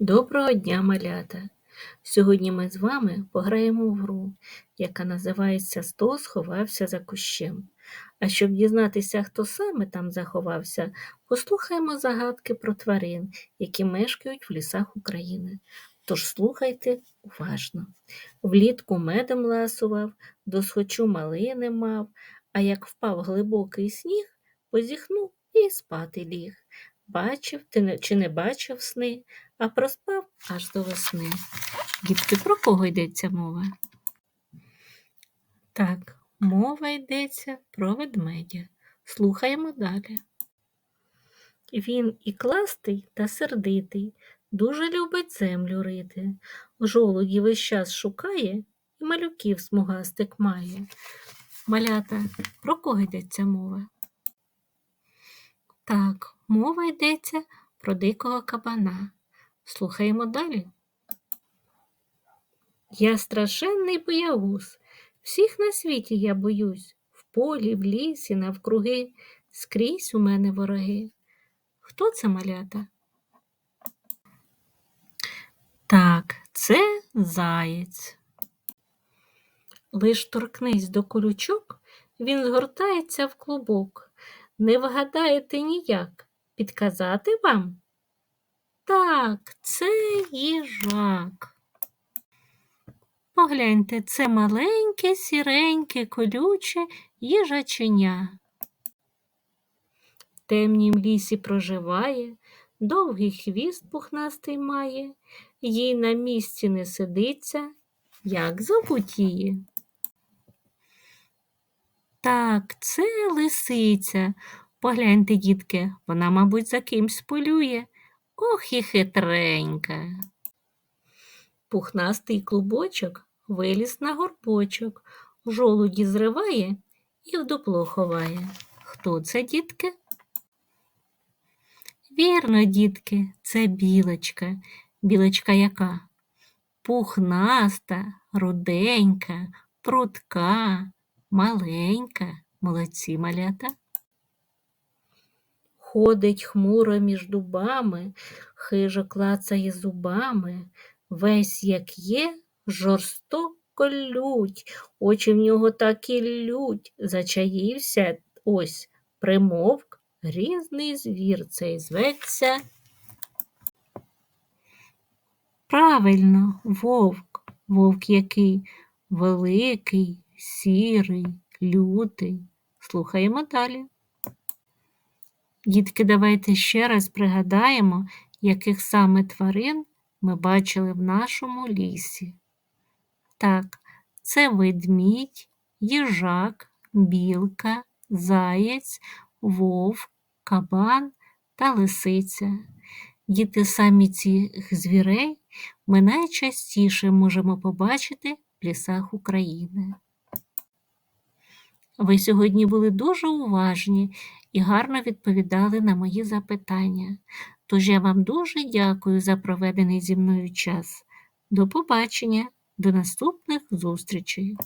Доброго дня, малята! Сьогодні ми з вами пограємо в гру, яка називається Сто сховався за кущем. А щоб дізнатися, хто саме там заховався, послухаємо загадки про тварин, які мешкають в лісах України. Тож слухайте уважно. Влітку медом ласував, досхочу малини мав, а як впав глибокий сніг, позіхнув і спати ліг. Бачив ти чи не бачив сни, а проспав аж до весни. Дітки, про кого йдеться мова? Так, мова йдеться про ведмедя. Слухаємо далі. Він і кластий та сердитий, дуже любить землю рити. Жолуді весь час шукає і малюків смугастик має. Малята, про кого йдеться мова? Так, мова йдеться про дикого кабана. Слухаємо далі. Я страшенний боягуз, всіх на світі я боюсь, в полі, в лісі, навкруги, скрізь у мене вороги. Хто це малята? Так, це заєць. Лиш торкнись до колючок, він згортається в клубок. Не вгадаєте ніяк. Підказати вам? Так, це їжак. Погляньте, це маленьке, сіреньке, колюче їжаченя. В темнім лісі проживає, довгий хвіст пухнастий має, їй на місці не сидиться. Як зовуть її? Так, це лисиця. Погляньте, дітки, вона, мабуть, за кимсь полює. Ох і хитренька. Пухнастий клубочок виліз на горбочок, жолуді зриває і в дупло ховає. Хто це, дітки? Вірно, дітки, це білочка. Білочка яка? Пухнаста, руденька, прудка, маленька. Молодці малята. Ходить хмуро між дубами, хижо клацає зубами, весь як є, жорстоко лють, очі в нього так і лють, зачаївся ось, примовк, грізний звір цей зветься. Правильно, вовк, вовк який великий, сірий, лютий. Слухаємо далі. Дітки, давайте ще раз пригадаємо, яких саме тварин ми бачили в нашому лісі. Так, це ведмідь, їжак, білка, заєць, вовк, кабан та лисиця. Діти самі цих звірей ми найчастіше можемо побачити в лісах України. Ви сьогодні були дуже уважні і гарно відповідали на мої запитання. Тож я вам дуже дякую за проведений зі мною час. До побачення, до наступних зустрічей!